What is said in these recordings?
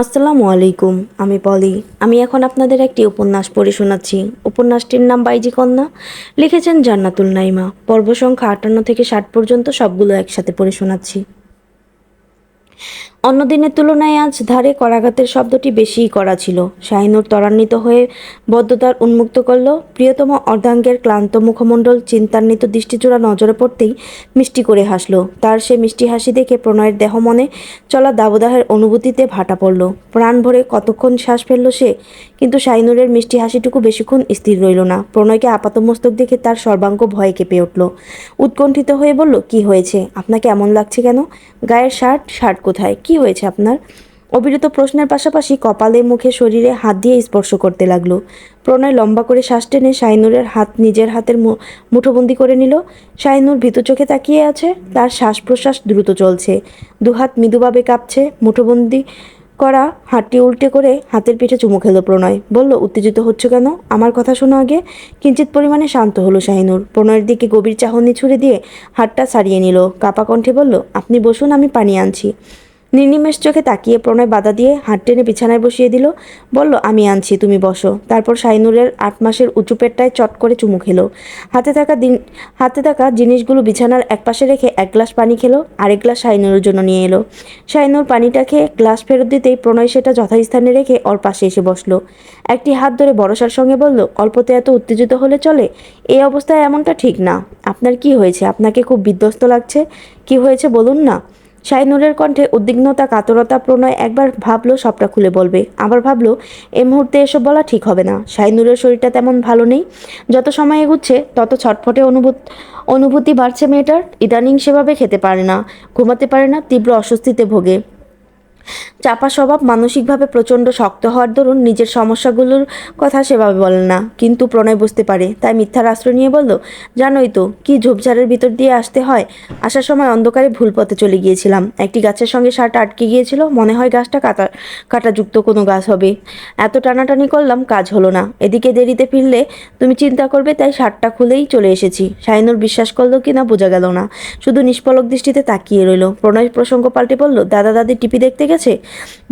আসসালামু আলাইকুম, আমি পলি। আমি এখন আপনাদের একটি উপন্যাস পড়ে শোনাচ্ছি। উপন্যাসটির নাম বাইজি কন্যা। লিখেছেন জান্নাতুল নাইমা। পর্ব সংখ্যা আটান্ন থেকে ষাট পর্যন্ত সবগুলো একসাথে পড়ে শোনাচ্ছি। অন্য দিনের তুলনায় আজ ধারে করাঘাতের শব্দটি বেশিই করা ছিল। শাহিনুর ত্বরান্বিত হয়ে বদ্ধতার উন্মুক্ত করল প্রিয়তম অর্ধাঙ্গের ক্লান্ত মুখমণ্ডল, চিন্তান্বিত দৃষ্টিচূড়া নজরে পড়তেই মিষ্টি করে হাসল। তার সে মিষ্টি হাসি দেখে প্রণয়ের দেহ মনে চলা দাবদাহের অনুভূতিতে ভাটা পড়ল। প্রাণ ভরে কতক্ষণ শ্বাস ফেলল সে? কিন্তু শাহিনুরের মিষ্টি হাসিটুকু বেশিক্ষণ স্থির রইল না। প্রণয়কে আপাতমস্তক দেখে তার সর্বাঙ্গ ভয়ে কেঁপে উঠল। উৎকণ্ঠিত হয়ে বলল, কি হয়েছে? আপনাকে এমন লাগছে কেন? গায়ের শার্ট? শার্ট কোথায়? কি হয়েছে আপনার? অবিরত প্রশ্নের পাশাপাশি কপালে, মুখে, শরীরে হাত দিয়ে স্পর্শ করতে লাগল। প্রণয় লম্বা করে শ্বাস টেনে শাইনুরের হাত নিজের হাতের মুঠোবন্দি করে নিল। শাইনুর ভীতু চোখে তাকিয়ে আছে, তার শ্বাস প্রশ্বাস দ্রুত চলছে। দুহাত মৃদুভাবে কাঁপছে, মুঠোবন্দি করা হাতটি উল্টে করে হাতের পিঠে চুমু খেলো প্রণয়। বলল, উত্তেজিত হচ্ছ কেন? আমার কথা শোনো আগে। কিঞ্চিত পরিমাণে শান্ত হলো শাহিনুর। প্রণয়ের দিকে গভীর চাহনি ছুড়ে দিয়ে হাতটা ছাড়িয়ে নিল। কাপা কণ্ঠে বলল, আপনি বসুন, আমি পানি আনছি। নির্নিমেষ চোখে তাকিয়ে প্রণয় বাধা দিয়ে হাত টেনে বিছানায় বসিয়ে দিল। বলল, আমি আনছি, তুমি বসো। তারপর শাইনুরের আট মাসের উঁচু পেটটায় চট করে চুমু খেলো। হাতে থাকা দিন, হাতে থাকা জিনিসগুলো বিছানার একপাশে রেখে এক গ্লাস পানি খেলো, আরেক গ্লাস শাইনুরের জন্য নিয়ে এলো। শাইনুর পানিটা খেয়ে গ্লাস ফেরত দিতেই প্রণয় সেটা যথাস্থানে রেখে ওর পাশে এসে বসল। একটি হাত ধরে বড়সার সঙ্গে বলল, অল্পতে এত উত্তেজিত হলে চলে? এই অবস্থায় এমনটা ঠিক না। আপনার কি হয়েছে? আপনাকে খুব বিধ্বস্ত লাগছে? কি হয়েছে বলুন না। শাইনুরের কণ্ঠে উদ্বিগ্নতা, কাতরতা, প্রণয় একবার ভাবলো, সবটা খুলে বলবে। আবার ভাবলো, এ মুহূর্তে এসব বলা ঠিক হবে না। শাহিনুরের শরীরটা তেমন ভালো নেই। যত সময় এগুচ্ছে, তত ছটফটে অনুভূত, অনুভূতি বাড়ছে মেয়েটার। ইদানিং সেভাবে খেতে পারে না, ঘুমাতে পারে না, তীব্র অস্বস্তিতে ভোগে। চাপা স্বভাব মানসিকভাবে প্রচণ্ড শক্ত হওয়ার দরুন নিজের সমস্যাগুলোর কথা সেভাবে বলে না, কিন্তু প্রণয় বুঝতে পারে। তাই মিথ্যার আশ্রয় নিয়ে বলল, জানোই তো, কি ঝোপঝাড়ের ভিতর দিয়ে আসতে হয়? আসার সময় অন্ধকারে ভুল পথে চলে গিয়েছিলাম। একটি গাছের সঙ্গে শার্ট আটকে গিয়েছিল। মনে হয় গাছটা কাটা, কাটাযুক্ত কোনো গাছ হবে। এত টানাটানি করলাম, কাজ হলো না। এদিকে দেরিতে ফিরলে তুমি চিন্তা করবে, তাই শার্টটা খুলেই চলে এসেছি। শাইনুর বিশ্বাস করল কি না বোঝা গেল না। শুধু নিষ্পলক দৃষ্টিতে তাকিয়ে রইল। প্রণয় প্রসঙ্গ পাল্টে বলল, দাদা, দাদি, টিপি দেখতে গেছে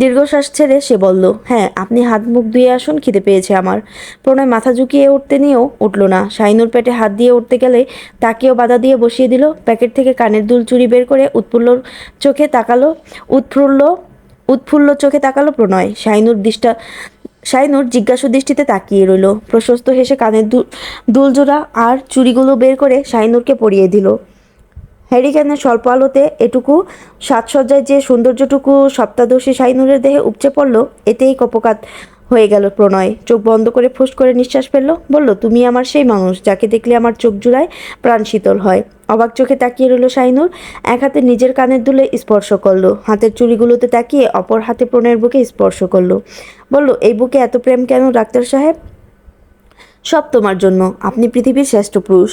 দীর্ঘশ্বাস ছেড়ে সে বলল হ্যাঁ আপনি হাত মুখ ধুয়ে আসুন, খিদে পেয়েছে আমার। প্রণয় মাথা ঝুঁকিয়ে উঠতে নিয়েও উঠল না। শাইনুর পেটে হাত দিয়ে উঠতে গেলে তাকেও বাধা দিয়ে বসিয়ে দিল। প্যাকেট থেকে কানের দুল চুরি বের করে উৎফুল্ল চোখে তাকালো, উৎফুল্ল উৎফুল্ল চোখে তাকালো প্রণয়। শাইনুর দৃষ্টা শাইনুর জিজ্ঞাসু দৃষ্টিতে তাকিয়ে রইল। প্রশস্ত হেসে কানের দুলজোড়া আর চুড়িগুলো বের করে শাইনুরকে পরিয়ে দিল। হ্যারিকেনের স্বল্প আলোতে এটুকু সাজসজ্জায় যে সৌন্দর্যটুকু সপ্তাদশী শাইনুরের দেহে উপচে পড়ল, এতেই কপকাত হয়ে গেল প্রণয়। চোখ বন্ধ করে ফুস করে নিঃশ্বাস ফেলল, বলল, তুমি আমার সেই মানুষ যাকে দেখলে আমার চোখ জুড়ায় প্রাণ শীতল হয়। অবাক চোখে তাকিয়ে রইল শাইনুর এক হাতে নিজের কানের দুলে স্পর্শ করল, হাতের চুড়িগুলোতে তাকিয়ে অপর হাতে প্রণয়ের বুকে স্পর্শ করল। বলল, এই বুকে এত প্রেম কেন ডাক্তার সাহেব? সব তোমার জন্য, আপনি পৃথিবীর শ্রেষ্ঠ পুরুষ।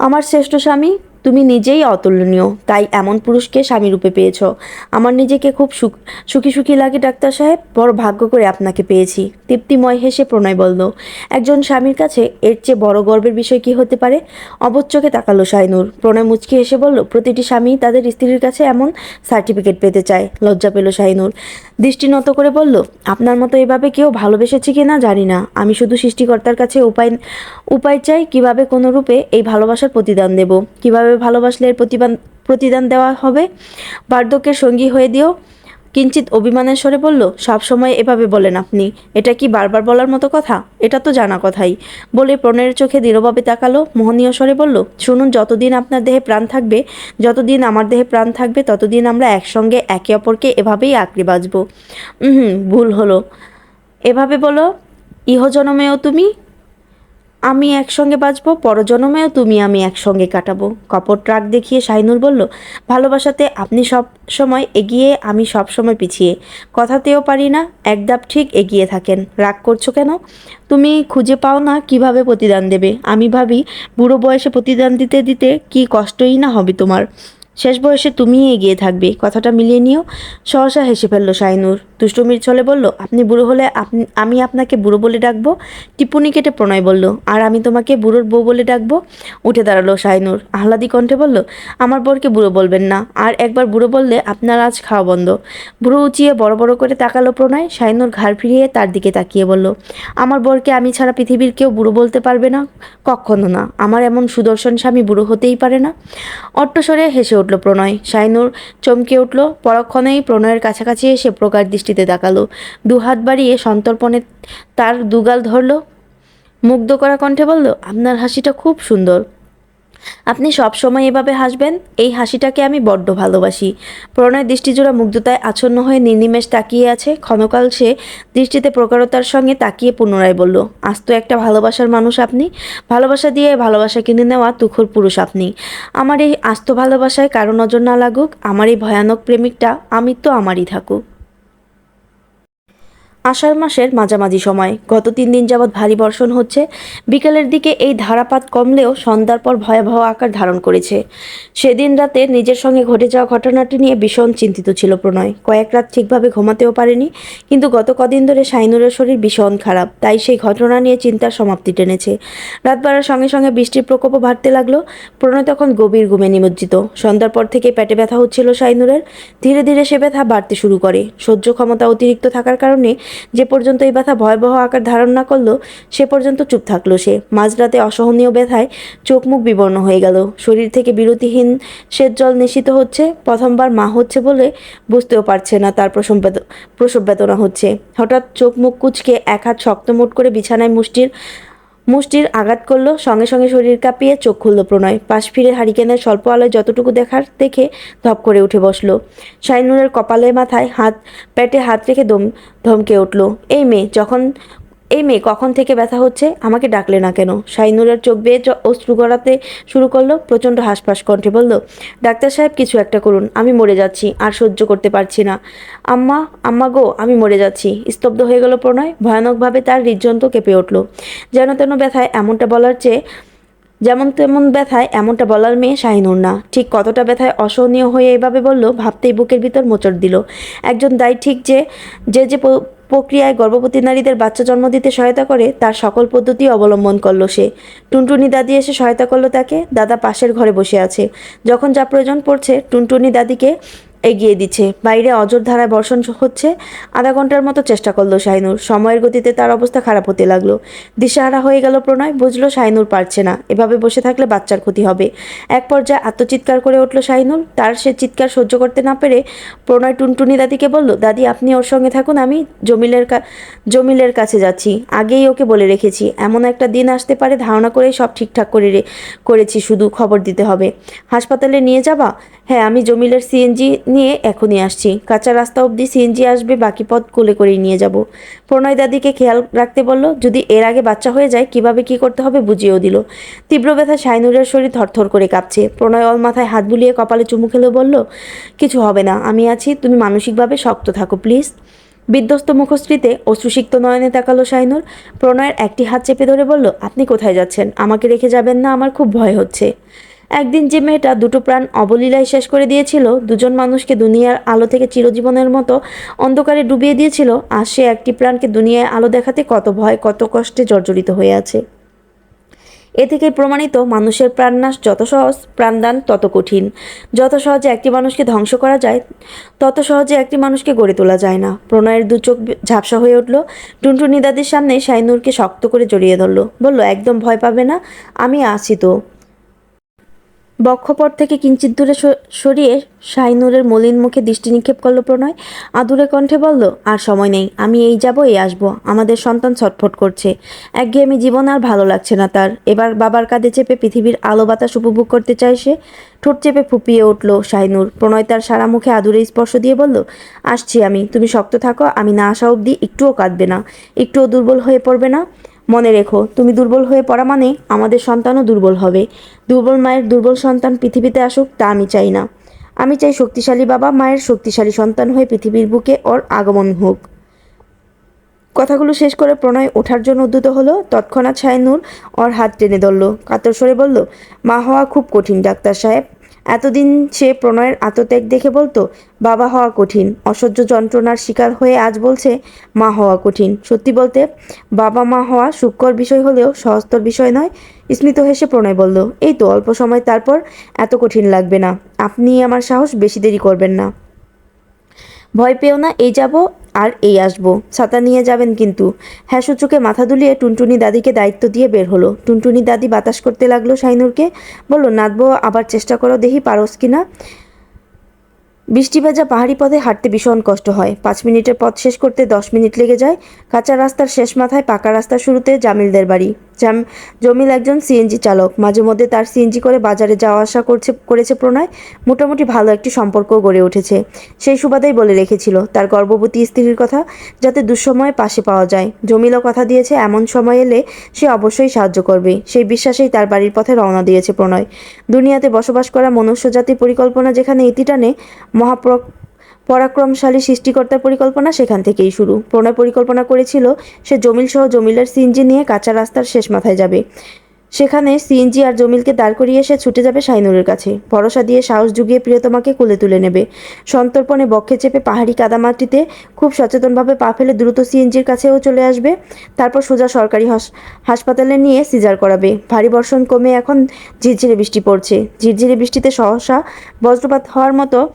আমার শ্রেষ্ঠ স্বামী? তুমি নিজেই অতুলনীয়, তাই এমন পুরুষকে স্বামী রূপে পেয়েছ। আমার নিজেকে খুব সুখ সুখী সুখী লাগে, ডাক্তার সাহেব। বড় ভাগ্য করে আপনাকে পেয়েছি। তৃপ্তিময় হেসে প্রণয় বলল, একজন স্বামীর কাছে এর চেয়ে বড় গর্বের বিষয় কি হতে পারে? অবচ্চকে তাকালো শাইনুর প্রণয় মুচকি হেসে বলল, প্রতিটি স্বামী তাদের স্ত্রীর কাছে এমন সার্টিফিকেট পেতে চায়। লজ্জা পেল শাইনুর দৃষ্টি নত করে বলল, আপনার মতো এভাবে কেউ ভালোবেসেছে কি না জানি না। আমি শুধু সৃষ্টিকর্তার কাছে উপায় উপায় চাই, কীভাবে কোনো রূপে এই ভালোবাসার প্রতিদান দেব? কীভাবে ভালোবাসলে এর প্রতিদান প্রতিদান দেওয়া হবে। বার্ধক্যের সঙ্গী হয়ে দিও। কিঞ্চিত অভিমানের স্বরে বলল, সব সময় এভাবে বলেন আপনি। এটা কি বারবার বলার মতো কথা? এটা তো জানা কথাই। বলে প্রণয়ের চোখে দৃঢ়ভাবে তাকালো। মোহনীয় স্বরে বলল, শুনুন, যতদিন আপনার দেহে প্রাণ থাকবে, যতদিন আমার দেহে প্রাণ থাকবে, ততদিন আমরা একসঙ্গে একে অপরকে এভাবেই আঁকড়ে বাঁচব। হুম, ভুল হলো। এভাবে বলো, ইহজনমেও তুমি আমি একসঙ্গে বাঁচবো, পরজন্মেও তুমি আমি একসঙ্গে কাটাবো। কপট রাগ দেখিয়ে শাইনুর বলল, ভালোবাসাতে আপনি সব সময় এগিয়ে, আমি সব সময় পিছিয়ে। কথাতেও পারি না, এক ধাপ ঠিক এগিয়ে থাকেন। রাগ করছ কেন? তুমি খুঁজে পাও না কীভাবে প্রতিদান দেবে। আমি ভাবি, বুড়ো বয়সে প্রতিদান দিতে দিতে কি কষ্টই না হবে তোমার। শেষ বয়সে তুমিই এগিয়ে থাকবে। কথাটা মিলিয়ে নিও। সহসা হেসে ফেলল শাইনুর দুষ্টুমির ছলে বলল, আপনি বুড়ো হলে আপনি, আমি আপনাকে বুড়ো বলে ডাকবো? টিপুনি কেটে প্রণয় বলল, আর আমি তোমাকে বুড়োর বউ বলে ডাকবো? উঠে দাঁড়াল শাইনুর আহ্লাদি কণ্ঠে বলল, আমার বরকে বুড়ো বলবেন না, আর একবার বুড়ো বললে আপনার আজ খাওয়া বন্ধ। বুড়ো উঁচিয়ে বড় বড় করে তাকালো প্রণয়। শাইনুর ঘাড় ফিরিয়ে তার দিকে তাকিয়ে বলল, আমার বরকে আমি ছাড়া পৃথিবীর কেউ বুড়ো বলতে পারবে না? কখনো না। আমার এমন সুদর্শন স্বামী বুড়ো হতেই পারে না? অট্টস্বরে হেসে উঠল প্রণয়। শাইনুর চমকে উঠল। পরক্ষণেই প্রণয়ের কাছাকাছি এসে প্রকার দৃষ্টিতে তাকালো। দু হাত বাড়িয়ে সন্তর্পণে তার দুগাল ধরল। মুগ্ধ করা কণ্ঠে বলল, আপনার হাসিটা খুব সুন্দর। আপনি সব সময় এভাবে হাসবেন? এই হাসিটাকে আমি বড্ড ভালোবাসি প্রণয় দৃষ্টিজোড়া মুগ্ধতায় আচ্ছন্ন হয়ে নির্নিমেষ তাকিয়ে আছে। ক্ষণকাল সে দৃষ্টিতে প্রকারতার সঙ্গে তাকিয়ে পুনরায় বলল আজ তো একটা ভালোবাসার মানুষ আপনি। ভালোবাসা দিয়ে ভালোবাসা কিনে নেওয়া তুখর পুরুষ আপনি। আমার এই আস্ত ভালোবাসায় কারও নজর না লাগুক। আমার এই ভয়ানক প্রেমিকটা আমি তো আমারই থাকুক। আষাঢ় মাসের মাঝামাঝি সময়। গত তিন দিন যাবৎ ভারী বর্ষণ হচ্ছে। বিকেলের দিকে এই ধারাপাত কমলেও সন্ধ্যার পর ভয়াবহ আকার ধারণ করেছে। সেদিন রাতে নিজের সঙ্গে ঘটে যাওয়া ঘটনাটি নিয়ে ভীষণ চিন্তিত ছিল প্রণয়। কয়েক রাত ঠিকভাবে ঘুমাতেও পারেনি, কিন্তু গত কদিন ধরে সাইনুরের শরীর ভীষণ খারাপ, তাই সেই ঘটনা নিয়ে চিন্তার সমাপ্তি টেনেছে। রাত বাড়ার সঙ্গে সঙ্গে বৃষ্টির প্রকোপও বাড়তে লাগল। প্রণয় তখন গভীর ঘুমে নিমজ্জিত। সন্ধ্যার পর থেকে পেটে ব্যথা হচ্ছিল সাইনুরের। ধীরে ধীরে সে ব্যথা বাড়তে শুরু করে। সহ্য ক্ষমতা অতিরিক্ত থাকার কারণে যে পর্যন্ত এই ব্যথা ভয়াবহ আকার ধারণ না করল, সে পর্যন্ত চুপ থাকল সে। মাঝরাতে অসহনীয় ব্যথায় চোখ মুখ বিবর্ণ হয়ে গেল। শরীর থেকে বিরতিহীন শ্বেত জল নিশ্চিত হচ্ছে। প্রথমবার মা হচ্ছে বলে বুঝতেও পারছে না তার প্রসব প্রসব বেদনা হচ্ছে। হঠাৎ চোখ মুখ কুচকে এক হাত শক্ত মুট করে বিছানায় মুষ্টির মুষ্টির আঘাত করল, সঙ্গে সঙ্গে শরীর কাঁপিয়ে চোখ খুলল প্রণয়। পাশ ফিরে হারিকেনের স্বল্প আলোয় যতটুকু দেখার দেখে ধপ করে উঠে বসল। শাইনুরের কপালে, মাথায় হাত, পেটে হাত রেখে দম, ধমকে উঠল। এই মেয়ে, যখন এই মেয়ে কখন থেকে ব্যথা হচ্ছে? আমাকে ডাকলে না কেন? শাইনুরের চোখ বেয়ে অশ্রু গড়াতে শুরু করল, প্রচণ্ড হাসপাস কণ্ঠে বলল, ডাক্তার সাহেব, কিছু একটা করুন, আমি মরে যাচ্ছি, আর সহ্য করতে পারছি না। আম্মা আম্মা গো, আমি মরে যাচ্ছি। স্তব্ধ হয়ে গেল প্রণয়, ভয়ানকভাবে তার হৃদযন্ত্র কেঁপে উঠল। যেন তেন ব্যথায় এমনটা বলার চেয়ে, যেমন তেমন ব্যথায় এমনটা বলার মেয়ে শাহিনুর না। ঠিক কতটা ব্যথায় অসহনীয় হয়ে এভাবে বলল, ভাবতেই বুকের ভিতর মোচড় দিল। একজন দায়ী ঠিক যে যে যে প্রক্রিয়ায় গর্ভবতী নারীদের বাচ্চা জন্ম দিতে সহায়তা করে, তার সকল পদ্ধতি অবলম্বন করল সে। টুনটুনি দাদি এসে সহায়তা করল তাকে। দাদা পাশের ঘরে বসে আছে। যখন যা প্রয়োজন পড়ছে, টুনটুনি দাদিকে এগিয়ে দিচ্ছে। বাইরে অজর ধারায় বর্ষণ হচ্ছে, আধা ঘণ্টার মতো চেষ্টা করল শাইনুর সময়ের গতিতে তার অবস্থা খারাপ হতে লাগল। দিশাহারা হয়ে গেল প্রণয়, বুঝলো শাইনুর পারছে না। এভাবে বসে থাকলে বাচ্চার ক্ষতি হবে। এক পর্যায়ে আত্মচিৎকার করে উঠল শাইনুর তার সে চিৎকার সহ্য করতে না পেরে প্রণয় টুনটুনি দাদিকে বলল, দাদি, আপনি ওর সঙ্গে থাকুন, আমি জমিলের জমিলের কাছে যাচ্ছি। আগেই ওকে বলে রেখেছি। এমন একটা দিন আসতে পারে, ধারণা করেই সব ঠিকঠাক করে করেছি, শুধু খবর দিতে হবে। হাসপাতালে নিয়ে যাবা? হ্যাঁ আমি জমিলের সিএনজি নিয়ে এখনই আসছি। কাঁচা রাস্তা অবধি সিএনজি আসবে, বাকি পথ কোলে করেই নিয়ে যাব। প্রণয় দাদিকে খেয়াল রাখতে বলল, যদি এর আগে বাচ্চা হয়ে যায়, কীভাবে কি করতে হবে বুঝিয়েও দিল। তীব্র ব্যথা শাইনুরের শরীর থরথর করে কাঁপছে। প্রণয় অল মাথায় হাত বুলিয়ে কপালে চুমু খেলে বলল, কিছু হবে না, আমি আছি, তুমি মানসিকভাবে শক্ত থাকো, প্লিজ। বিধ্বস্ত মুখশ্রীতে অশ্রুসিক্ত নয়নে তাকালো শাইনুর প্রণয়ের একটি হাত চেপে ধরে বলল, আপনি কোথায় যাচ্ছেন? আমাকে রেখে যাবেন না, আমার খুব ভয় হচ্ছে। একদিন যে মেয়েটা দুটো প্রাণ অবলীলায় শেষ করে দিয়েছিল, দুজন মানুষকে দুনিয়ার আলো থেকে চিরজীবনের মতো অন্ধকারে ডুবিয়ে দিয়েছিল, আর সে একটি প্রাণকে দুনিয়ায় আলো দেখাতে কত ভয়, কত কষ্টে জর্জরিত হয়ে আছে। এ থেকে প্রমাণিত মানুষের প্রাণনাশ যত সহজ, প্রাণদান তত কঠিন। যত সহজে একটি মানুষকে ধ্বংস করা যায়, তত সহজে একটি মানুষকে গড়ে তোলা যায় না। প্রণয়ের দু চোখ ঝাপসা হয়ে উঠল। টুনটুনি দাদির সামনে শাইনুরকে শক্ত করে জড়িয়ে ধরল। বলল, একদম ভয় পাবে না, আমি আছি তো। বক্ষপট থেকে কিঞ্চিত দূরে সরিয়ে শাইনুরের মলিন মুখে দৃষ্টি নিক্ষেপ করল প্রণয়। আদুরে কণ্ঠে বলল, আর সময় নেই, আমি এই যাব এই আসব। আমাদের সন্তান ছটফট করছে। একঘেয়েমি জীবন আর ভালো লাগছে না তার। এবার বাবার কাঁধে চেপে পৃথিবীর আলো বাতাস উপভোগ করতে চায় সে। ঠোঁট চেপে ফুপিয়ে উঠল শাইনুর প্রণয় তার সারা মুখে আদুরে স্পর্শ দিয়ে বলল, আসছি আমি। তুমি শক্ত থাকো, আমি না আসা অবধি একটুও কাঁদবে না। একটুও দুর্বল হয়ে পড়বে না। মনে রেখো, তুমি দুর্বল হয়ে পড়া মানে আমাদের সন্তানও দুর্বল হবে। দুর্বল মায়ের দুর্বল সন্তান পৃথিবীতে আসুক, তা আমি চাই না। আমি চাই শক্তিশালী বাবা মায়ের শক্তিশালী সন্তান হয়ে পৃথিবীর বুকে ওর আগমন হোক। কথাগুলো শেষ করে প্রণয় ওঠার জন্য উদ্যত হলো। তৎক্ষণাৎ শাইনুর ওর হাত টেনে ধরল। কাতর স্বরে বলল, মা হওয়া খুব কঠিন, ডাক্তার সাহেব। এতদিন সে প্রণয়ের আত্মত্যাগ দেখে বলতো, বাবা হওয়া কঠিন, অসহ্য যন্ত্রণার শিকার হয়ে আজ বলছে, মা হওয়া কঠিন। সত্যি বলতে, বাবা মা হওয়া সুখকর বিষয় হলেও সহস্তর বিষয় নয়, স্মিত হেসে প্রণয় বলল, এই তো অল্প সময়, তারপর এত কঠিন লাগবে না। আপনি আমার সাহস বেশি দেরি করবেন না। ভয় পেও না, এই যাব আর এই আসব। ছাতা নিয়ে যাবেন কিন্তু। হ্যাঁ সূচকে মাথা দুলিয়ে টুনটুনি দাদিকে দায়িত্ব দিয়ে বের হলো। টুনটুনি দাদি বাতাস করতে লাগল শাইনুরকে বলল, নাদবো, আবার চেষ্টা করো দেখি পারস কিনা। বৃষ্টি ভেজা পাহাড়ি পথে হাঁটতে ভীষণ কষ্ট হয়। পাঁচ মিনিটের পথ শেষ করতে দশ মিনিট লেগে যায়। কাঁচা রাস্তার শেষ মাথায় পাকা রাস্তা শুরুতে জামিলদের বাড়ি। জমিল একজন সিএনজি চালক। মাঝে মধ্যে তার সিএনজি করে বাজারে যাওয়া আসা করছে, করেছে প্রণয়। মোটামুটি ভালো একটি সম্পর্ক গড়ে উঠেছে। সেই সুবাদেই বলে রেখেছিল, তার গর্ভবতী স্ত্রীর কথা যাতে দুঃসময়ে পাশে পাওয়া যায়। জমিলও কথা দিয়েছে, এমন সময় এলে সে অবশ্যই সাহায্য করবে। সেই বিশ্বাসেই তার বাড়ির পথে রওনা দিয়েছে প্রণয়। দুনিয়াতে বসবাস করা মনুষ্য জাতির পরিকল্পনা যেখানে ইতি টানে পরাক্রমশালী সৃষ্টিকর্তার পরিকল্পনা সেখান থেকেই শুরু। প্রণয় পরিকল্পনা করেছিল, সে জমিল সহ জমিলের সিএনজি নিয়ে কাঁচা রাস্তার শেষ মাথায় যাবে। সেখানে সিএনজি আর জমিলকে দাঁড় করিয়ে সে ছুটে যাবে শাইনুরের কাছে। ভরসা দিয়ে সাহস জুগিয়ে প্রিয়তমাকে কোলে তুলে নেবে। সন্তর্পণে বক্ষে চেপে পাহাড়ি কাদামাটিতে খুব সচেতনভাবে পা ফেলে দ্রুত সিএনজির কাছেও চলে আসবে। তারপর সোজা সরকারি হাস- হাসপাতালে নিয়ে সিজার করাবে। ভারী বর্ষণ কমে এখন ঝিরঝিরে বৃষ্টি পড়ছে। ঝিরঝিরে বৃষ্টিতে সহসা বজ্রপাত হওয়ার মতো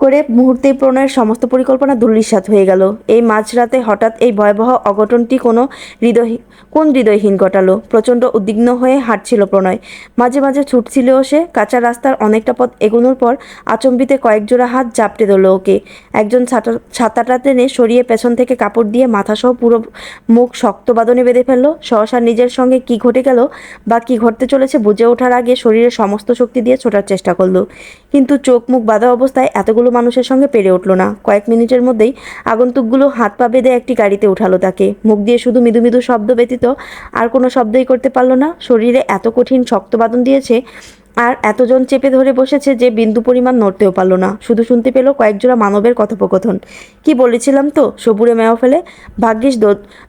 করে মুহূর্তেই প্রণয়ের সমস্ত পরিকল্পনা দুর্লিসাত হয়ে গেল। এই মাঝরাতে হঠাৎ এই ভয়াবহ অঘটনটি কোনো হৃদয় কোন হৃদয়হীন ঘটালো? প্রচণ্ড উদ্বিগ্ন হয়ে হাঁটছিল প্রণয়। মাঝে মাঝে ছুটছিলও সে কাঁচা রাস্তার অনেকটা পথ এগোনোর পর আচম্বিতে কয়েক জোড়া হাত জাপটে দিল ওকে। একজন ছাতা ছাতাটা টেনে সরিয়ে পেছন থেকে কাপড় দিয়ে মাথাসহ পুরো মুখ শক্ত বাদনে বেঁধে ফেলল। সহসা নিজের সঙ্গে কি ঘটে গেল বা কি ঘটতে চলেছে বুঝে ওঠার আগে শরীরের সমস্ত শক্তি দিয়ে ছোটার চেষ্টা করল। কিন্তু চোখ মুখ বাঁধা অবস্থায় এতগুলো মানুষের সঙ্গে পেরে উঠল না। কয়েক মিনিটের মধ্যেই আগন্তুকগুলো হাত পা বেঁধে একটি গাড়িতে উঠালো তাকে। মুখ দিয়ে শুধু মৃদু মৃদু শব্দ ব্যতীত আর কোনো শব্দই করতে পারল না। শরীরে এত কঠিন শক্ত বাদন দিয়েছে আর এতজন চেপে ধরে বসেছে যে বিন্দু পরিমাণ নড়তেও পারল না। শুধু শুনতে পেল কয়েকজোড়া মানবের কথোপকথন। কি বলেছিলাম তো? সবুরে মেয়া ফেলে। ভাগ্যিস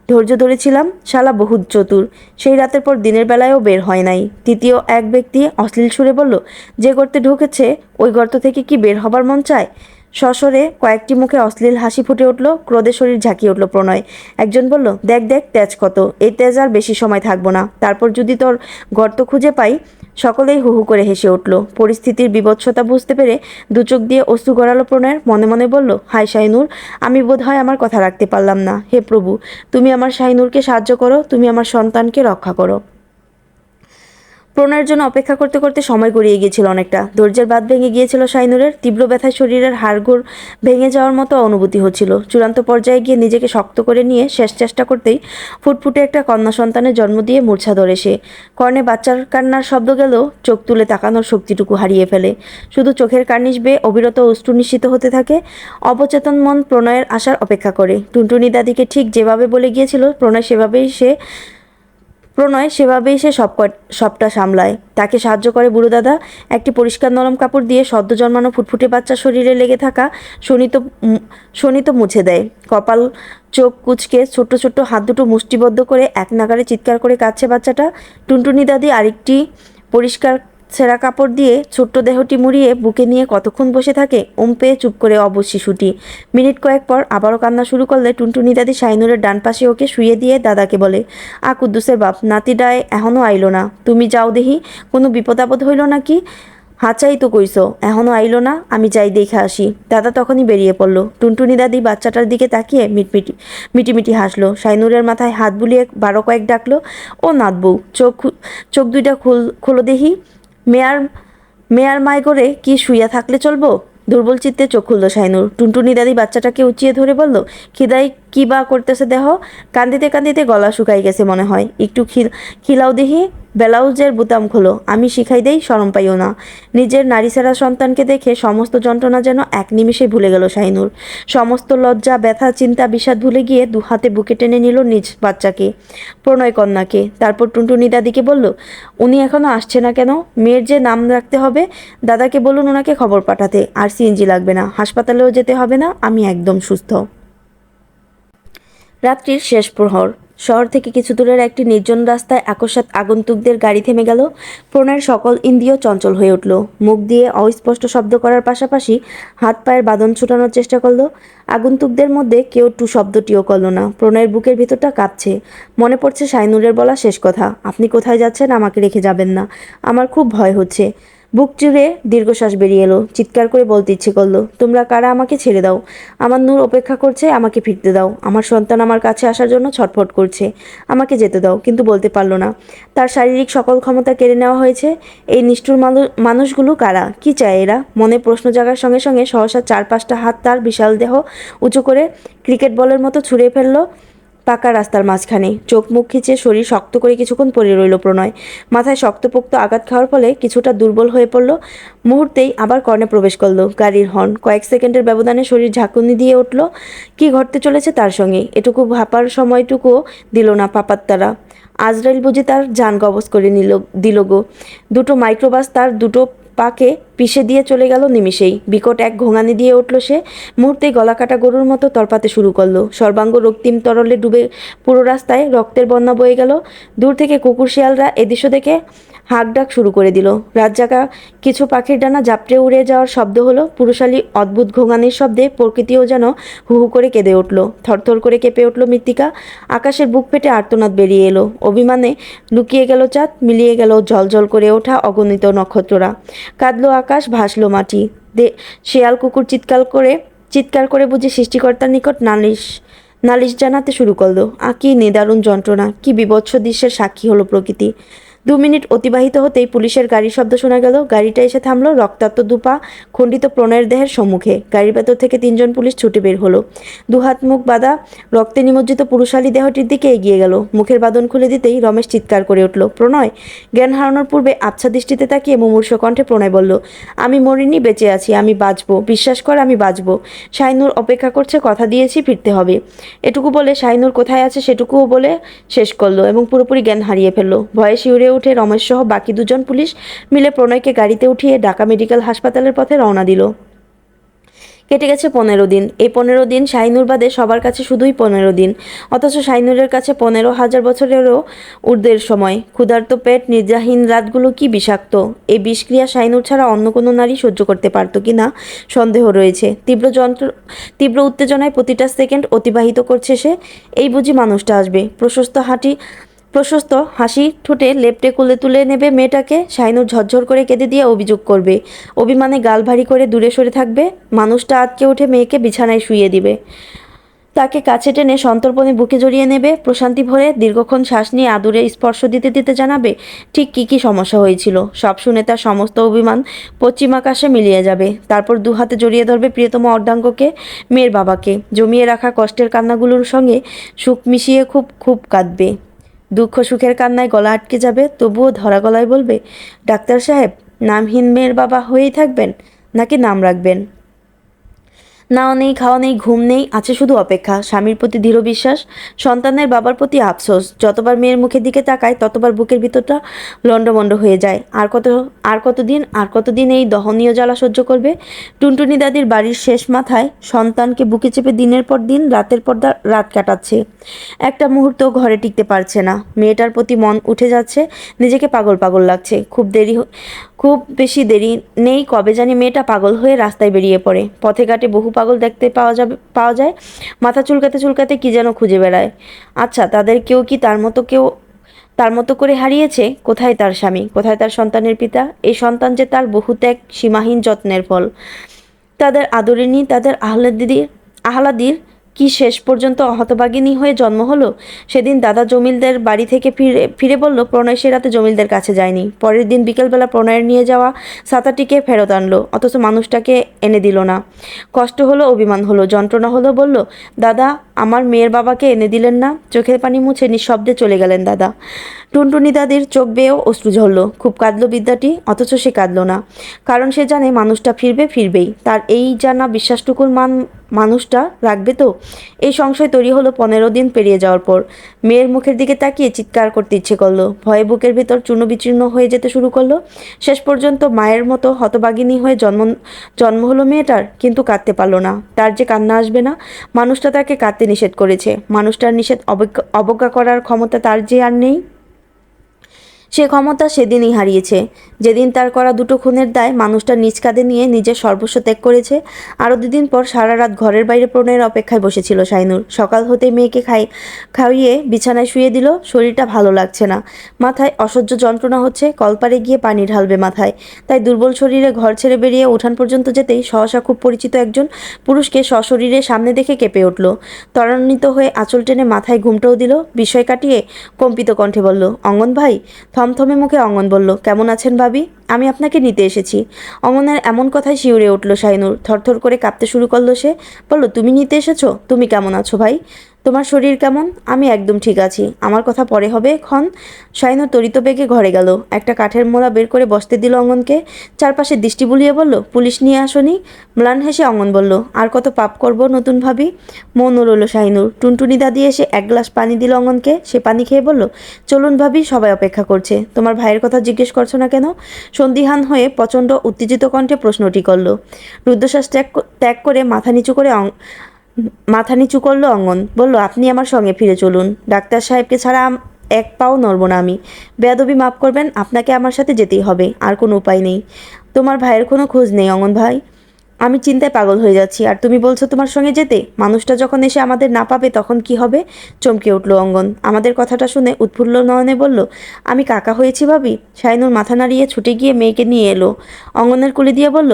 ধৈর্য ধরেছিলাম। শালা বহুত চতুর। সেই রাতের পর দিনের বেলায়ও বের হয় নাই। তৃতীয় এক ব্যক্তি অশ্লীল সুরে বলল, যে গর্তে ঢুকেছে, ওই গর্ত থেকে কি বের হবার মন চায়? সশরে কয়েকটি মুখে অশ্লীল হাসি ফুটে উঠল, ক্রোধে শরীর ঝাঁকিয়ে উঠল প্রণয়। একজন বলল, দেখ দেখ, তেজ কত, এই তেজ আর বেশি সময় থাকব না। তারপর যদি তোর গর্ত খুঁজে পাই, সকলেই হু হু করে হেসে উঠল। পরিস্থিতির বিভৎসতা বুঝতে পেরে দু চোখ দিয়ে অশ্রু গড়ালো প্রণয়ের, মনে মনে বলল হাই শাইনুর আমি বোধ হয় আমার কথা রাখতে পারলাম না। হে প্রভু, তুমি আমার শাইনুরকে সাহায্য করো, তুমি আমার সন্তানকে রক্ষা করো। প্রণয়ের জন্য অপেক্ষা করতে করতে সময় গড়িয়ে গিয়েছিল অনেকটা। ধৈর্যের বাদ ভেঙে গিয়েছিল শাইনুরের তীব্র ব্যথায় শরীরের হাড়গোড় ভেঙে যাওয়ার মতো অনুভূতি হচ্ছিল। চূড়ান্ত পর্যায়ে গিয়ে নিজেকে শক্ত করে নিয়ে শেষ চেষ্টা করতেই ফুটফুটে একটা কন্যা সন্তানের জন্ম দিয়ে মূর্ছা ধরে সে। কর্ণে বাচ্চার কান্নার শব্দ গেলেও চোখ তুলে তাকানোর শক্তিটুকু হারিয়ে ফেলে। শুধু চোখের কার্নিশ বেয়ে অবিরত অশ্রু নিশ্চিত হতে থাকে। অবচেতন মন প্রণয়ের আসার অপেক্ষা করে। টুনটুনি দাদিকে ঠিক যেভাবে বলে গিয়েছিল, প্রণয় সেভাবেই সে প্রণয় সেভাবেই সে সব সবটা সামলায়। তাকে সাহায্য করে বুড়ো দাদা একটি পরিষ্কার নরম কাপড় দিয়ে সদ্য জন্মানো ফুটফুটে বাচ্চা শরীরে লেগে থাকা শনিত শনিত মুছে দেয়। কপাল, চোখ কুচকে ছোট্ট ছোট্ট হাত দুটো মুষ্টিবদ্ধ করে এক নাগারে চিৎকার করে কাছে বাচ্চাটা। টুনটুনি দাদি আরেকটি পরিষ্কার ছেঁড়া কাপড় দিয়ে ছোট্ট দেহটি মুড়িয়ে বুকে নিয়ে কতক্ষণ বসে থাকে ওম পেয়ে চুপ করে অবশ শিশুটি। মিনিট কয়েক পর আবারও কান্না শুরু করলে টুনটুনি দাদি শাইনুরের ডান পাশে ওকে শুয়ে দিয়ে দাদাকে বলে, আ কুদ্দুসের বাপ নাতিডায় এখনও আইলো না। তুমি যাও দেহি, কোনো বিপদ আপদ হইল নাকি? হাঁচাই তো কইছো এখনও আইলো না, আমি যাই দেখে আসি। দাদা তখনই বেরিয়ে পড়ল। টুনটুনি দাদি বাচ্চাটার দিকে তাকিয়ে মিটমিটি, মিটিমিটি হাসলো। শাইনুরের মাথায় হাত বুলিয়ে বারো কয়েক ডাকলো, ও নাতবউ চোখ চোখ দুইটা খুল, খোলো দেখি মেয়ার মেয়ার মায় করে, কি শুইয়া থাকলে চলবো? দুর্বল চিত্তে চোখ খুলল শাইনুর টুনটুনি দাদি বাচ্চাটাকে উঁচিয়ে ধরে বলল খিদাই কি বা করতেছে দেহ? কান্দিতে কান্দিতে গলা শুকাই গেছে মনে হয়। একটু খিল, খিলাও দেখি ব্লাউজের বুতাম খোলো। আমি শিখাই দেই, শরম পাইও না। নিজের নারী নারীসেরা সন্তানকে দেখে সমস্ত যন্ত্রণা যেন এক নিমিষে ভুলে গেল শাইনুর সমস্ত লজ্জা, ব্যথা, চিন্তা, বিষাদ ভুলে গিয়ে দু হাতে বুকে টেনে নিল নিজ বাচ্চাকে, প্রণয় কন্যাকে। তারপর টুনটুনি দাদিকে বলল, উনি এখনও আসছে না কেন? মেয়ের যে নাম রাখতে হবে, দাদাকে বলুন ওনাকে খবর পাঠাতে। আর সিএনজি লাগবে না, হাসপাতালেও যেতে হবে না, আমি একদম সুস্থ। রাত্রির শেষ প্রহর। শহর থেকে কিছু দূরের একটি নির্জন রাস্তায় আকস্মাৎ আগন্তুকদের গাড়ি থেমে গেল। প্রণয়ের সকল ইন্দ্রিয় চঞ্চল হয়ে উঠল। মুখ দিয়ে অস্পষ্ট শব্দ করার পাশাপাশি হাত পায়ের বাঁধন ছুটানোর চেষ্টা করল। আগন্তুকদের মধ্যে কেউ টু শব্দটিও করল না। প্রণয়ের বুকের ভিতরটা কাঁপছে। মনে পড়ছে সাইনুরের বলা শেষ কথা। আপনি কোথায় যাচ্ছেন? আমাকে রেখে যাবেন না। আমার খুব ভয় হচ্ছে। বুক চিরে দীর্ঘশ্বাস বেরিয়ে এলো। চিৎকার করে বলতে ইচ্ছে করল, তোমরা কারা? আমাকে ছেড়ে দাও। আমার নূর অপেক্ষা করছে, আমাকে ফিরতে দাও। আমার সন্তান আমার কাছে আসার জন্য ছটফট করছে। আমাকে যেতে দাও। কিন্তু বলতে পারল না। তার শারীরিক সকল ক্ষমতা কেড়ে নেওয়া হয়েছে। এই নিষ্ঠুর মানুষগুলো কারা? কি চায় এরা? মনে প্রশ্ন জাগার সঙ্গে সঙ্গে সহসা চার পাঁচটা হাত তার বিশাল দেহ উঁচু করে ক্রিকেট বলের মতো ছুঁড়ে ফেলল। পাকা রাস্তার মাঝখানে। চোখ মুখ খিচে শরীর শক্ত করে কিছুক্ষণ পড়ে রইল প্রণয়। মাথায় শক্তপোক্ত আঘাত খাওয়ার ফলে কিছুটা দুর্বল হয়ে পড়ল। মুহূর্তেই আবার কর্ণে প্রবেশ করল। গাড়ির হর্ন কয়েক সেকেন্ডের ব্যবধানে শরীর ঝাঁকুনি দিয়ে উঠল। কি ঘটতে চলেছে তার সঙ্গে? এটুকু ভাপার সময়টুকুও দিল না পাপাত্তারা। আজরাইল বুঝি তার যান গবজ করে নিল, দিল গো। দুটো মাইক্রোবাস তার দুটো পাকে পিষে দিয়ে চলে গেল নিমিষেই। বিকট এক ঘোঙানি দিয়ে উঠল সে। মুহূর্তেই গলা কাটা গরুর মতো তরপাতে শুরু করল। সর্বাঙ্গ রক্তিম তরলে ডুবে পুরো রাস্তায় রক্তের বন্যা বয়ে গেল। দূর থেকে কুকুর শিয়ালরা এদিশো দেখে হাঁক ডাক শুরু করে দিল। রাত জাগা কিছু পাখির ডানা জাপটে উড়ে যাওয়ার শব্দ হলো। পুরুষালী অদ্ভুত ঘোঙানির শব্দে প্রকৃতিও যেন হু হু করে কেঁদে উঠল। থরথর করে কেঁপে উঠল মৃত্তিকা। আকাশের বুক ফেটে আর্তনাদ বেরিয়ে এলো। অভিমানে লুকিয়ে গেল চাঁদ, মিলিয়ে গেল জলজল করে ওঠা অগণিত নক্ষত্ররা। কাঁদলো আকাশ ভাসলো মাটি। দে, শেয়াল কুকুর চিৎকার করে চিৎকার করে বুঝে সৃষ্টিকর্তার নিকট নালিশ নালিশ জানাতে শুরু করল। আঁকি নিদারুণ যন্ত্রণা, কি বিবৎস দৃশ্যের সাক্ষী হলো প্রকৃতি। দু মিনিট অতিবাহিত হতেই পুলিশের গাড়ির শব্দ শোনা গেল। গাড়িটা এসে থামলো রক্তাক্ত দুপা, খণ্ডিত প্রণয়ের দেহের সম্মুখে। গাড়ির ভেতর থেকে তিনজন পুলিশ ছুটে বের হলো। দুহাত মুখ বাঁধা, রক্তে নিমজ্জিত পুরুষালী দেহটির দিকে এগিয়ে গেল। মুখের বাঁধন খুলে দিতেই রমেশ চিৎকার করে উঠল, প্রণয়! জ্ঞান হারানোর পূর্বে আচ্ছা দৃষ্টিতে তাকিয়ে মুমূর্ষ কণ্ঠে প্রণয় বলল, আমি মরিনি, বেঁচে আছি, আমি বাঁচবো। বিশ্বাস কর, আমি বাঁচবো। শাইনুর অপেক্ষা করছে, কথা দিয়েছি, ফিরতে হবে। এটুকু বলে শাইনুর কোথায় আছে সেটুকুও বলে শেষ করল এবং পুরোপুরি জ্ঞান হারিয়ে ফেলল। ভয়ে শিউরে উঠে রমেশ সহ বাকি দুজন পুলিশ মিলে প্রণয়কে গাড়িতে উঠিয়ে ঢাকা মেডিকেল হাসপাতালের পথে রওনা দিল। কেটে গেছে পনেরো দিন। এই পনেরো দিন শাহিনুর বাদে সবার কাছে শুধুই পনেরো দিন। অথচ শাহিনুরের কাছে পনেরো হাজার বছরেরও ঊর্ধ্বের সময়। ক্ষুধার্ত পেট নির্যাহীন রাতগুলো কি বিষাক্ত? এই বিষক্রিয়া শাহিনুর ছাড়া অন্য কোনো নারী সহ্য করতে পারত কি না? সন্দেহ রয়েছে। তীব্র যন্ত্র, তীব্র উত্তেজনায় প্রতিটা সেকেন্ড অতিবাহিত করছে সে। এই বুঝি মানুষটা আসবে। প্রশস্ত হাঁটি প্রশস্ত হাসি ঠোঁটে লেপটে কুলে তুলে নেবে মেয়েটাকে। শাইনুর ঝরঝর করে কেঁদে দিয়ে অভিযোগ করবে। অভিমানে গাল ভারী করে দূরে সরে থাকবে। মানুষটা আটকে উঠে মেয়েকে বিছানায় শুয়ে দিবে। তাকে কাছে টেনে সন্তর্পণে বুকে জড়িয়ে নেবে। প্রশান্তি ভরে দীর্ঘক্ষণ শ্বাস নিয়ে আদুরে স্পর্শ দিতে দিতে জানাবে, ঠিক কী কী সমস্যা হয়েছিল? সব শুনে তার সমস্ত অভিমান পশ্চিম আকাশে মিলিয়ে যাবে। তারপর দু হাতে জড়িয়ে ধরবে প্রিয়তম অর্ধাঙ্গকে, মেয়ের বাবাকে। জমিয়ে রাখা কষ্টের কান্নাগুলোর সঙ্গে সুখ মিশিয়ে খুব খুব কাঁদবে। দুঃখ সুখের কান্নায় গলা আটকে যাবে, তবুও ধরা গলায় বলবে, ডাক্তার সাহেব, নামহীন মেয়ের বাবা হয়েই থাকবেন নাকি নাম রাখবেন? নাও নেই, খাওয়া নেই, ঘুম নেই, আছে শুধু অপেক্ষা, স্বামীর প্রতি দৃঢ় বিশ্বাস, সন্তানের বাবার প্রতি আফসোস। যতবার মেয়ের মুখের দিকে তাকায় ততবার বুকের ভিতরটা লণ্ডমণ্ড হয়ে যায়। আর কত, আর কতদিন আর কতদিন এই দহনীয় জ্বালা সহ্য করবে? টুনটুনি দাদির বাড়ির শেষ মাথায় সন্তানকে বুকে চেপে দিনের পর দিন, রাতের পর রাত কাটাচ্ছে। একটা মুহূর্ত ঘরে টিকতে পারছে না। মেয়েটার প্রতি মন উঠে যাচ্ছে, নিজেকে পাগল পাগল লাগছে। খুব দেরি খুব বেশি দেরি নেই কবে জানি মেয়েটা পাগল হয়ে রাস্তায় বেরিয়ে পড়ে। পথে ঘাটে বহু পাগল দেখতে পাওয়া যাবে, পাওয়া যায়। মাথা চুলকাতে চুলকাতে কি যেন খুঁজে বেড়ায়। আচ্ছা তাদের কেউ কি তার মতো কেউ তার মতো করে হারিয়েছে? কোথায় তার স্বামী? কোথায় তার সন্তানের পিতা? এই সন্তান যে তার বহু ত্যাগ, সীমাহীন যত্নের ফল। তাদের আদরিনী তাদের আহ্লাদির আহ্লাদির কি শেষ পর্যন্ত হতভাগিনী হয়ে জন্ম হলো? সেদিন দাদা জমিলদের বাড়ি থেকে ফিরে ফিরে বলল, প্রণয় সে রাতে জমিলদের কাছে যায়নি। পরের দিন বিকেলবেলা প্রণয়ের নিয়ে যাওয়া ছাতাটিকে ফেরত আনলো, অথচ মানুষটাকে এনে দিল না। কষ্ট হলো, অভিমান হলো, যন্ত্রণা হলো, বলল, দাদা, আমার মেয়ের বাবাকে এনে দিলেন না? চোখের পানি মুছে নিঃশব্দে চলে গেলেন দাদা। টুনটুনি দাদির চোখ বেয়েও অশ্রু ঝরল। খুব কাঁদলো বিদ্যাটি, অথচ সে কাঁদলো না। কারণ সে জানে, মানুষটা ফিরবে, ফিরবেই। তার এই জানা বিশ্বাসটুকুর মান মানুষটা রাখবে তো? এই সংশয় তৈরি হলো পনেরো দিন পেরিয়ে যাওয়ার পর। মেয়ের মুখের দিকে তাকিয়ে চিৎকার করতে ইচ্ছে করল। ভয়ে বুকের ভিতর চূর্ণ বিচূর্ণ হয়ে যেতে শুরু করল। শেষ পর্যন্ত মায়ের মতো হতবাগিনী হয়ে জন্ম জন্ম হলো মেয়েটার, কিন্তু কাঁদতে পারল না। তার যে কান্না আসবে না, মানুষটা তাকে কাঁদতে নিষেধ করেছে। মানুষটার নিষেধ অবজ্ঞা করার ক্ষমতা তার যে আর নেই। সে ক্ষমতা সেদিনই হারিয়েছে। যেদিন তার করা দুটো খুনের দায় মানুষটা নিজ কাঁধে নিয়ে নিজের সর্বস্ব ত্যাগ করেছে, আরও দুদিন পর সারা রাত ঘরের বাইরে প্রণয়ের অপেক্ষায় বসেছিল শাইনুর সকাল হতে মেয়েকে খাই, খাইয়ে বিছানায় শুয়ে দিল, শরীরটা ভালো লাগছে না। মাথায় অসহ্য যন্ত্রণা হচ্ছে, কলপারে গিয়ে পানি ঢালবে মাথায়। তাই দুর্বল শরীরে ঘর ছেড়ে বেরিয়ে উঠান পর্যন্ত যেতেই সহসা খুব পরিচিত একজন পুরুষকে সশরীরে সামনে দেখে কেঁপে উঠল। ত্বরান্বিত হয়ে আঁচল টেনে মাথায় ঘুমটাও দিল। বিষয় কাটিয়ে কম্পিত কণ্ঠে বলল, অঙ্গন ভাই থমথমে মুখে অঙ্গন বলল, কেমন আছেন ভাবি? আমি আপনাকে নিতে এসেছি। অঙ্গনের এমন কথায় শিউরে উঠল শাইনুর থরথর করে কাঁপতে শুরু করল সে। বলল, তুমি নিতে এসেছ? তুমি কেমন আছো ভাই? তোমার শরীর কেমন? আমি একদম ঠিক আছি। আমার কথা পরে হবে। ক্ষণ শাইনুর তরিত বেগে ঘরে গেল। একটা কাঠের মোড়া বের করে বসতে দিল অঙ্গনকে। চারপাশে দৃষ্টি বুলিয়ে বলল, পুলিশ নিয়ে আসনি? ম্লান হেসে অঙ্গন বলল, আর কত পাপ করব নতুন ভাবি? মন উড়ল শাইনুর। টুনটুনি দাদি এসে এক গ্লাস পানি দিল অঙ্গনকে। সে পানি খেয়ে বলল, চলুন ভাবি, সবাই অপেক্ষা করছে। তোমার ভাইয়ের কথা জিজ্ঞেস করছ না কেন? সন্দিহান হয়ে প্রচণ্ড উত্তেজিত কণ্ঠে প্রশ্নটি করল। রুদ্রশ্বাস ত্যাগ ত্যাগ করে মাথা নিচু করে মাথা নিচু করল অঙ্গন। বলল, আপনি আমার সঙ্গে ফিরে চলুন। ডাক্তার সাহেবকে ছাড়া এক পাও নড়ব না আমি। বেয়াদবি মাফ করবেন, আপনাকে আমার সাথে যেতেই হবে, আর কোনো উপায় নেই। তোমার ভাইয়ের কোনো খোঁজ নেই, অঙ্গন ভাই। আমি চিন্তায় পাগল হয়ে যাচ্ছি, আর তুমি বলছো তোমার সঙ্গে যেতে? মানুষটা যখন এসে আমাদের না পাবে তখন কি হবে? চমকে উঠল অঙ্গন। আমাদের কথাটা শুনে উৎফুল্ল নয়নে বলল, আমি কাকা হয়েছি ভাবি? শাইনুর মাথা নাড়িয়ে ছুটে গিয়ে মেয়েকে নিয়ে এলো। অঙ্গনের কুলি দিয়ে বলল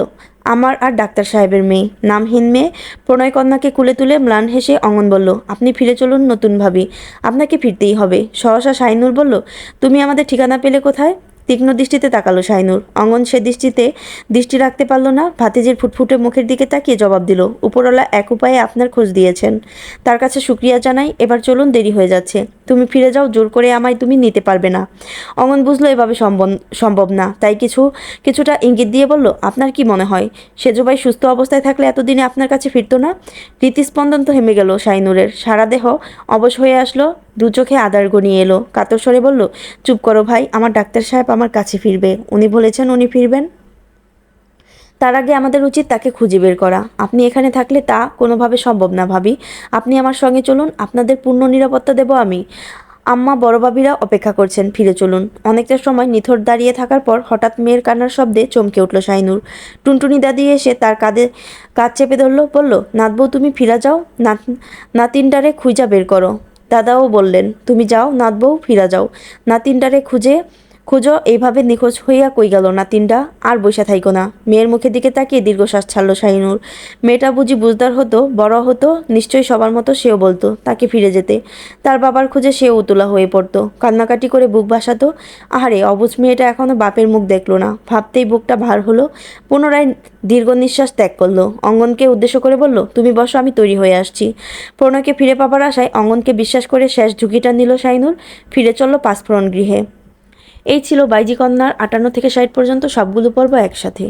আমার আর ডাক্তার সাহেবের মেয়ে। নামহীন মেয়ে। প্রণয় কন্যাকে কুলে তুলে ম্লান হেসে অঙ্গন বলল, আপনি ফিরে চলুন, নতুন ভাবি। আপনাকে ফিরতেই হবে। সহসা শাইনুর বলল, তুমি আমাদের ঠিকানা পেলে কোথায়? তীক্ষ্ণ দৃষ্টিতে তাকালো শাইনুর অঙ্গন সে দৃষ্টিতে দৃষ্টি রাখতে পারল না। ভাতিজির ফুটফুটে মুখের দিকে তাকিয়ে জবাব দিল, উপরওয়ালা এক উপায়ে আপনার খোঁজ দিয়েছেন। তার কাছে শুক্রিয়া জানাই। এবার চলুন, দেরি হয়ে যাচ্ছে। তুমি ফিরে যাও, জোর করে আমায় তুমি নিতে পারবে না। অঙ্গন বুঝলো এভাবে সম্ভব না। তাই কিছু, কিছুটা ইঙ্গিত দিয়ে বলল, আপনার কি মনে হয়? সেজবাই সুস্থ অবস্থায় থাকলে এতদিনে আপনার কাছে ফিরতো না? রীতিস্পন্দন তো হেমে গেল শাইনুরের সারা দেহ অবশ হয়ে আসলো, দু চোখে আদার গনিয়ে এলো। কাতর স্বরে বলল, চুপ করো ভাই, আমার ডাক্তার সাহেব আমার কাছে ফিরবে। উনি বলেছেন উনি ফিরবেন। তার আগে আমাদের উচিত তাকে খুঁজে বের করা। আপনি এখানে থাকলে তা কোনোভাবে সম্ভব না, ভাবি। আপনি আমার সঙ্গে চলুন, আপনাদের পূর্ণ নিরাপত্তা দেব আমি। আম্মা বড়বাবিরা অপেক্ষা করছেন, ফিরে চলুন। অনেকটা সময় নিথর দাঁড়িয়ে থাকার পর হঠাৎ মেয়ের কান্নার শব্দে চমকে উঠল শাইনুর টুনটুনি দাদি এসে তার কাঁধে কাঁধ চেপে ধরল, বলল, নাতবউ, তুমি ফিরা যাও, নাত, নাতিনটারে খুঁজা বের করো। দাদাও বললেন, তুমি যাও, নাতবউ, ফিরা যাও। নাতিনটারে খুঁজে খুঁজো এইভাবে নিখোঁজ হইয়া কই গেল নাতিনটা আর বসে থাইকো না। মেয়ের মুখের দিকে তাকিয়ে দীর্ঘশ্বাস ছাড়লো শাহিনুর। মেয়েটা বুঝি বুঝদার হতো, বড় হতো, নিশ্চয়ই সবার মতো সেও বলতো তাকে ফিরে যেতে। তার বাবার খুঁজে সেও উতলা হয়ে পড়তো। কান্নাকাটি করে বুক ভাসাতো। আহারে অবুজ মেয়েটা এখনও বাপের মুখ দেখল না। ভাবতেই বুকটা ভার হলো। পুনরায় দীর্ঘ নিঃশ্বাস ত্যাগ করল। অঙ্গনকে উদ্দেশ্য করে বলল, তুমি বসো, আমি তৈরি হয়ে আসছি। প্রণয়কে ফিরে পাবার আশায় অঙ্গনকে বিশ্বাস করে শেষ ঝুঁকিটা নিল শাইনুর ফিরে চলল পাঁচফোড়ন গৃহে। এই ছিল বাইজিকন্যার আটান্ন থেকে ষাট পর্যন্ত সবগুলো পর্ব একসাথে।